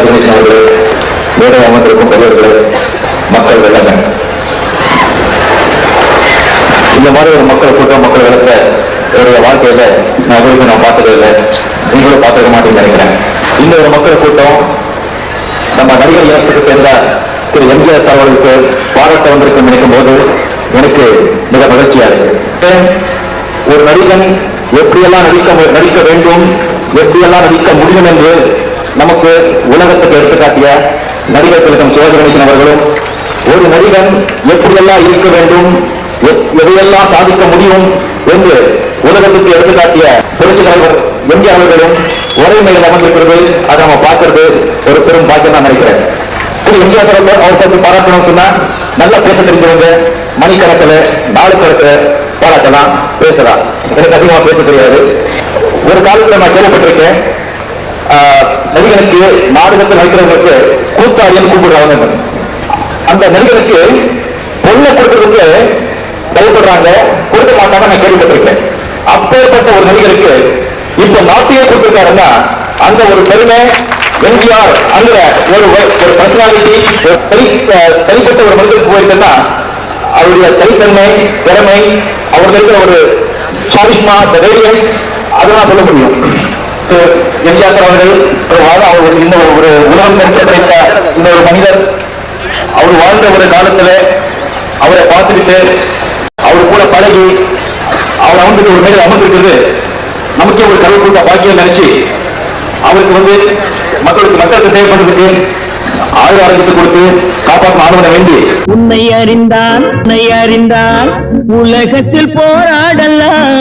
சிவாஜி அவர்களே மேடை அமர்ந்திருக்கும் பெரியவர்களே மக்கள் வெள்ளங்க இந்த மாதிரி ஒரு மக்கள் கூட்டம் மக்கள் வெள்ளத்தை என்னுடைய வாழ்க்கையில நான் உங்களுக்கு நான் பார்த்ததே இல்லை. நீங்களும் பார்த்துக்க மாட்டேன்னு நினைக்கிறேன். இந்த ஒரு மக்கள் கூட்டம் நம்ம நடிகர் இனத்துக்கு சேர்ந்த திரு எம்ஜிஆர் சார் அவர்களுக்கு பாராட்ட வந்திருக்கும் நினைக்கும் போது எனக்கு மிக மகிழ்ச்சியா இருக்கு. ஒரு நடிகன் எப்படியெல்லாம் நடிக்க நடிக்க வேண்டும் எப்படியெல்லாம் நடிக்க முடியும் என்று நமக்கு உலகத்துக்கு எடுத்துக்காட்டிய நடிகர் திலகம் சிவகணேசன் அவர்களும் ஒரு நடிகன் எப்படியெல்லாம் இருக்க வேண்டும் எதையெல்லாம் சாதிக்க முடியும் என்று உலகத்துக்கு எடுத்துக்காட்டிய புரட்சி தலைவர் எம்ஜிஆர் அவர்களும் ஒரே மேல அமர்ந்திருக்கிறது. அதை நம்ம பார்க்கறது ஒரு பெரும் பாக்கியம் தான் நினைக்கிறேன். திரு எம்ஜிஆர் அவர்கள் அவர் பற்றி பாராட்டணும் சொன்னா நல்லா பேச தெரிஞ்சவங்க மணிக்கணக்கில் நாலு கணக்கில் பாராட்டலாம் பேசலாம். எனக்கு அதிகமாக பேச தெரியாது. ஒரு காலத்தில் நான் கேள்விப்பட்டிருக்கேன். நடிகனுக்கு நாடகத்தில் நடிக்கிறவங்களுக்கு கூத்தாடின்னு கூப்பிடுறாங்க. அந்த நடிகனுக்கு பொண்ணை கொடுக்கறதுக்கு பயப்படுறாங்க. கொடுக்க மாட்டாங்க நான் கேள்விப்பட்டிருக்கேன். அப்பேற்பட்ட ஒரு நடிகருக்கு இப்ப நாட்டியே கொடுத்திருக்காருன்னா அந்த ஒரு பெருமை எம்ஜிஆர் அங்கிற ஒரு ஒரு பர்சனாலிட்டி தனிப்பட்ட ஒரு மனிதருக்கு போயிருக்குன்னா அவருடைய தனித்தன்மை திறமை அவர்களுக்கு ஒரு சாரிஷ்மா தைரியம் அதெல்லாம் சொல்ல முடியும். எம்ஜிஆர் அவர்கள் அவர் இந்த ஒரு உலகம் நிறுத்த கிடைத்த இந்த ஒரு மனிதர். அவர் வாழ்ந்த ஒரு காலத்துல அவரை பார்த்துக்கிட்டு அவர் கூட பழகி அவர் வந்து ஒரு மேலே அமர்ந்திருக்கிறது. நமக்கே ஒரு கடவுள் கூட்ட பாக்கியம் நினைச்சு அவருக்கு வந்து மக்களுக்கு மக்களுக்கு சேவை பண்றதுக்கு ஆயுத ஆரோக்கியத்தை கொடுத்து காப்பாற்ற ஆளுநரை வேண்டி. உன்னை அறிந்தால் உன்னை அறிந்தால் உலகத்தில் போராடலாம்.